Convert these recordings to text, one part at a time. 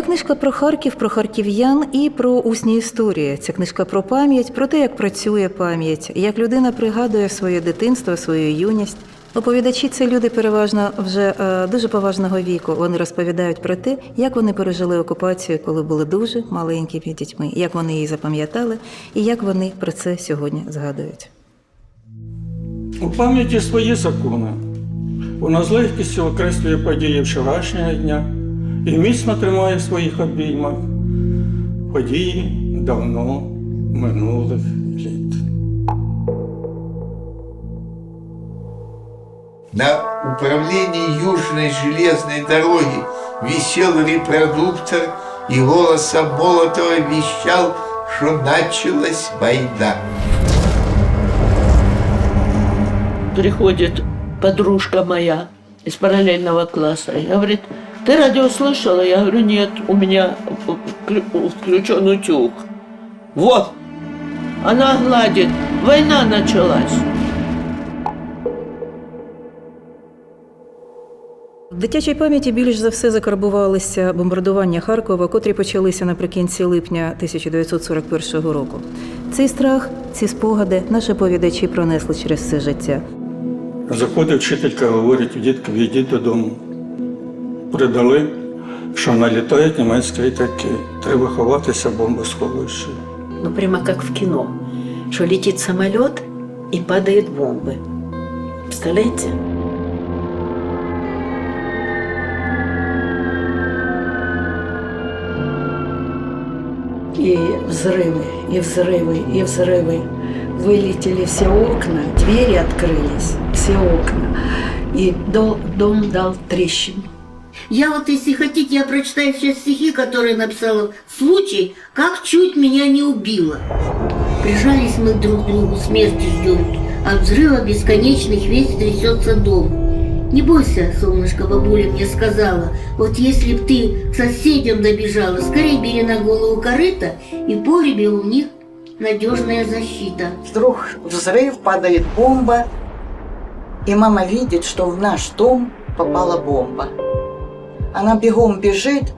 Моя книжка про Харків, про харків'ян і про усні історії. Ця книжка про пам'ять, про те, як працює пам'ять, як людина пригадує своє дитинство, свою юність. Оповідачі це люди переважно вже е, дуже поважного віку. Вони розповідають про те, як вони пережили окупацію, коли були дуже маленькими дітьми, як вони її запам'ятали, і як вони про це сьогодні згадують. У пам'яті свої закони. Вона з легкістю окреслює події вчорашнього дня і міцно тримає в своїх обіймах події давно минулих літ. На управлении Южной железной дороги висел репродуктор, и голосом Молотова вещал, что началась война. приходит подружка моя из параллельного класса и говорит, ты радио слышала? Я говорю, нет, у меня вклю- включен утюг. Вот, она гладит, война началась. В дитячій пам'яті більш за все закарбувалися бомбардування Харкова, котрі почалися наприкінці липня 1941 року. Цей страх, ці спогади наші повідачі пронесли через все життя. Заходить вчителька, говорить, дітки, йдіть додому. Придали, що налітають німецькі літаки. Треба ховатися в бомбосховищі. Ну, прямо как в кино, что летит самолет и падают бомбы. Представляете? И взрывы, и взрывы, и взрывы. Вылетели все окна, двери открылись, все окна. И дол- дом дал трещину. Я вот, если хотите, я прочитаю все стихи, которые написала «Случай, как чуть меня не убило». Прижались мы друг к другу, смерти ждем. От взрыва бесконечных весь трясется дом. Не бойся, солнышко, бабуля мне сказала, вот если б ты к соседям добежала, скорее бери на голову корыто, и в погребе у них надежная защита. Вдруг взрыв, падает бомба, и мама видит, что в наш дом попала бомба. Она бегом бежит,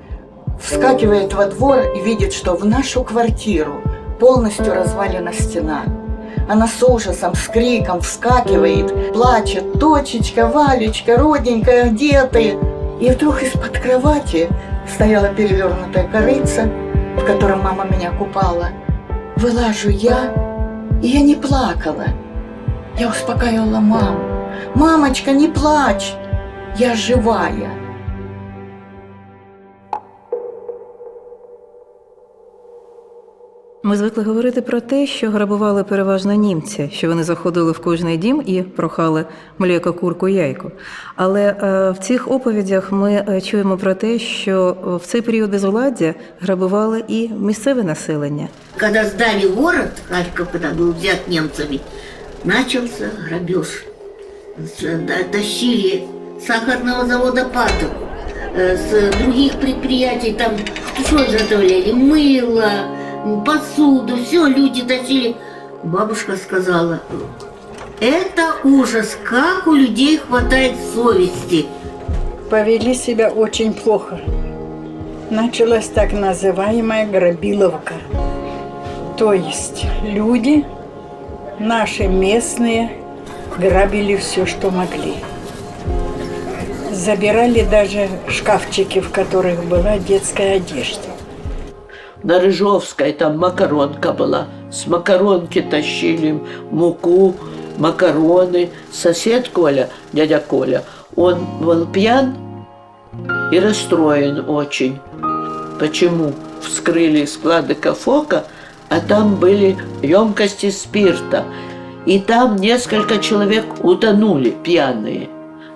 вскакивает во двор и видит, что в нашу квартиру полностью развалена стена. Она с ужасом, с криком вскакивает, плачет. «Дочечка, Валечка, родненькая, где ты?» И вдруг из-под кровати стояла перевернутая корыца, в котором мама меня купала. Вылажу я, и я не плакала. Я успокаивала маму. «Мамочка, не плачь! Я живая!» Ми звикли говорити про те, що грабували переважно німці, що вони заходили в кожний дім і прохали млеко, курку, яйку. Але е, в цих оповідях ми е, чуємо про те, що в цей період безвладдя грабували і місцеве населення. Когда сдали город, Харьков, когда был взят немцами, начался грабеж. С- до- Тащили с сахарного завода Патов, э, с других предприятий, там что изготовляли, мыло, м, посуду, все люди тащили. Бабушка сказала, это ужас, как у людей хватает совести. повели себя очень плохо. Началась так называемая грабиловка. То есть люди, наши местные, грабили все, что могли. Забирали даже шкафчики, в которых была детская одежда. На Рыжовской там макаронка была. С макаронки тащили муку, макароны. Сосед Коля, дядя Коля, он был пьян и расстроен очень. Почему? Вскрыли склады Кафока, а там были емкости спирта. И там несколько человек утонули пьяные.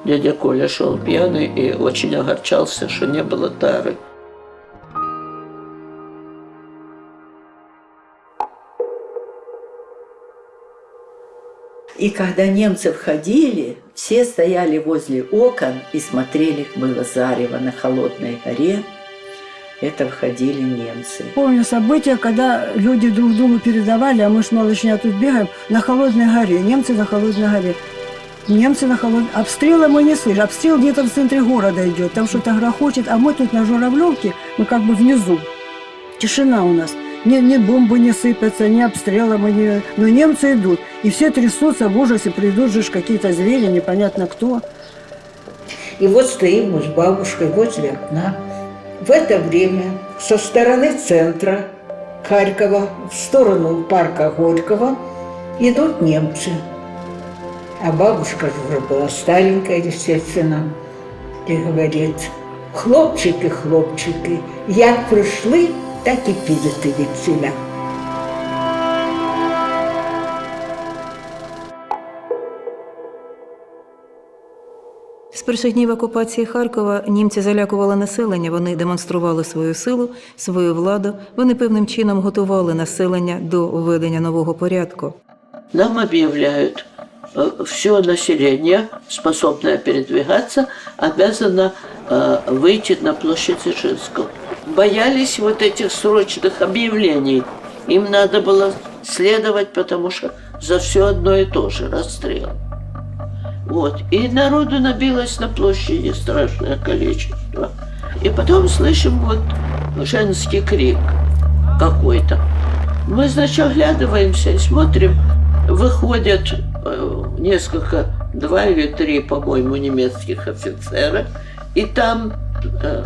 Дядя Коля шел пьяный и очень огорчался, что не было тары. И когда немцы входили, все стояли возле окон и смотрели, было зарево на холодной горе. Это входили немцы. Помню события, когда люди друг другу передавали, а мы с малышня тут бегаем, на Холодной горе, немцы на Холодной горе. Немцы на холодной... Обстрела мы не слышим. Обстрел где-то в центре города идет. Там что-то грохочет. А мы тут на Журавлевке, мы как бы внизу. Тишина у нас. Ни, ни бомбы не сыпятся, ни обстрела мы не... Но немцы идут. И все трясутся в ужасе. Придут же какие-то звери, непонятно кто. И вот стоим мы с бабушкой возле окна. В это время со стороны центра Харькова в сторону парка Горького идут немцы. А бабушка же уже была старенькая, естественно, и говорит, хлопчики, хлопчики, як прийшли, так і підете від селя. З перших днів окупації Харкова німці залякували населення, вони демонстрували свою силу, свою владу. Вони певним чином готували населення до введення нового порядку. Нам объявляют, все население, способное передвигаться, обязано э, выйти на площадь Дзержинского. Боялись вот этих срочных объявлений. Им надо было следовать, потому что за все одно и то же расстрел. Вот. И народу набилось на площади страшное количество. И потом слышим вот женский крик какой-то. Мы, значит, оглядываемся и смотрим, выходят э, несколько, два или три, по-моему, немецких офицера, и там э,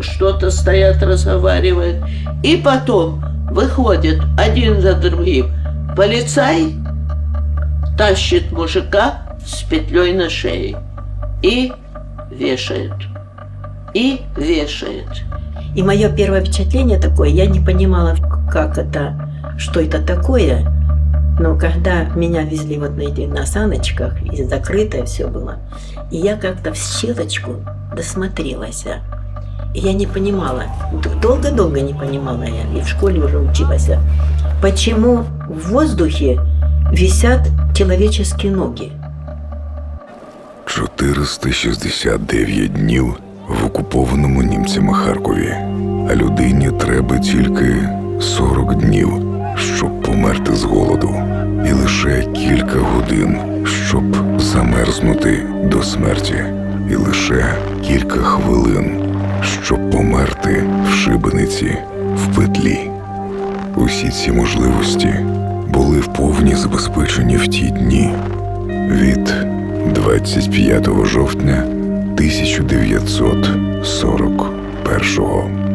что-то стоят, разговаривают. И потом выходит один за другим полицай, тащит мужика с петлей на шее и вешает. И вешает. И мое первое впечатление такое, я не понимала, как это, что это такое. Но когда меня везли вот на этих на саночках, и закрытое все было, и я как-то в щелочку досмотрелась. Я не понимала, долго-долго не понимала я, и в школе уже училась, почему в воздухе висят человеческие ноги. 469 днів в окупованому німцями Харкові, а людині треба тільки 40 днів, щоб померти з голоду, і лише кілька годин, щоб замерзнути до смерті, і лише кілька хвилин, щоб померти в шибениці в петлі. Усі ці можливості були вповні забезпечені в ті дні від 25 жовтня 1941